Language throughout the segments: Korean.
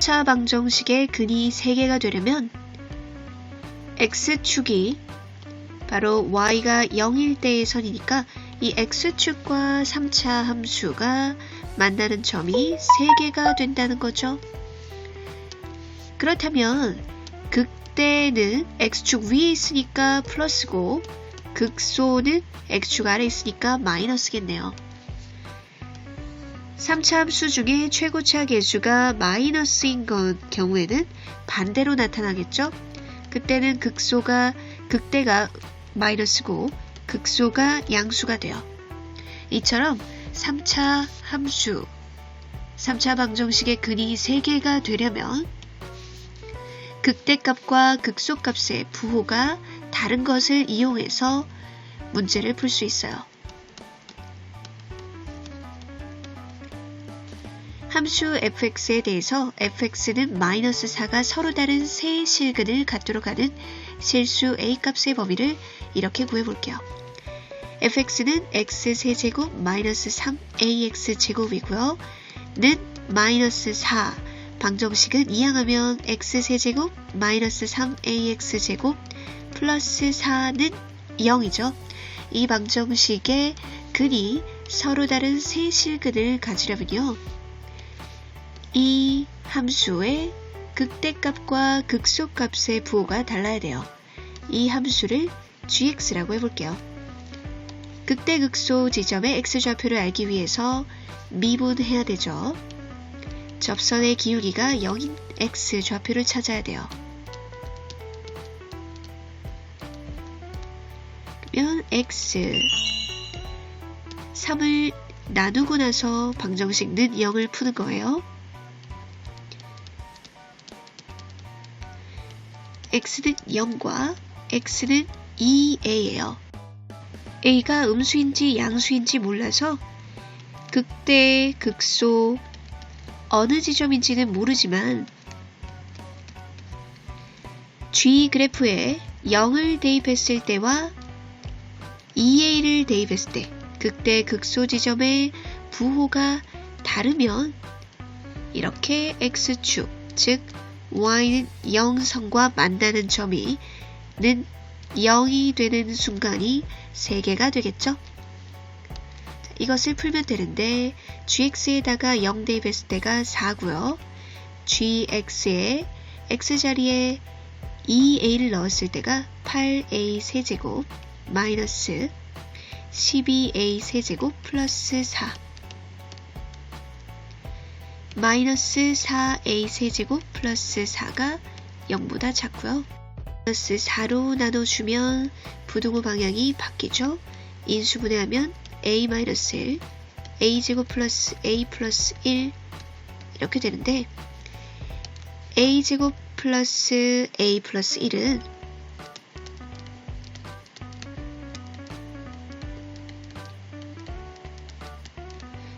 차 방정식의 근이 3개가 되려면 x축이 바로 y가 0일 때의 선이니까 이 x축과 3차 함수가 만나는 점이 3개가 된다는 거죠. 그렇다면 극대는 x축 위에 있으니까 플러스고 극소는 x축 아래 있으니까 마이너스겠네요. 3차 함수 중에 최고차 계수가 마이너스인 것 경우에는 반대로 나타나겠죠? 그때는 극소가 극대가 마이너스고 극소가 양수가 돼요. 이처럼 3차 함수 3차 방정식의 근이 3개가 되려면 극대값과 극소값의 부호가 다른 것을 이용해서 문제를 풀 수 있어요. 함수 fx에 대해서 fx는 마이너스 4가 서로 다른 세 실근을 갖도록 하는 실수 a 값의 범위를 이렇게 구해볼게요. fx는 x 세제곱 마이너스 3ax 제곱이고요. 는 마이너스 4 방정식은 이항하면 x 세제곱 마이너스 3ax 제곱 플러스 4는 0이죠. 이 방정식의 근이 서로 다른 세 실근을 가지려면요. 이 함수의 극대값과 극소값의 부호가 달라야 돼요. 이 함수를 gx라고 해볼게요. 극대 극소 지점의 x좌표를 알기 위해서 미분해야 되죠. 접선의 기울기가 0인 x좌표를 찾아야 돼요. 그러면 x 3을 나누고 나서 방정식 는 0을 푸는 거예요. X는 0과 x는 2a예요. a가 음수인지 양수인지 몰라서 극대, 극소, 어느 지점인지는 모르지만 g 그래프에 0을 대입했을 때와 2a를 대입했을 때 극대, 극소 지점의 부호가 다르면 이렇게 x축, 즉 y는 0선과 만나는 점이 는 0이 되는 순간이 3개가 되겠죠? 자, 이것을 풀면 되는데 gx에다가 0 대입했을 때가 4고요. gx에 x자리에 2a를 넣었을 때가 8a 세제곱 마이너스 12a 세제곱 플러스 4 마이너스 4a 세제곱 플러스 4가 0보다 작고요. 마이너스 4로 나눠주면 부등호 방향이 바뀌죠. 인수분해하면 a 마이너스 1, a 제곱 플러스 a 플러스 1 이렇게 되는데 a 제곱 플러스 a 플러스 1은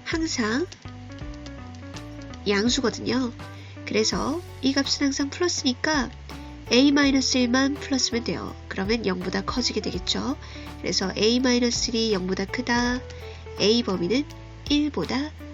항상 양수거든요. 그래서 이 값은 항상 플러스니까 a-1만 플러스면 돼요. 그러면 0보다 커지게 되겠죠. 그래서 a-1이 0보다 크다. a 범위는 1보다 큰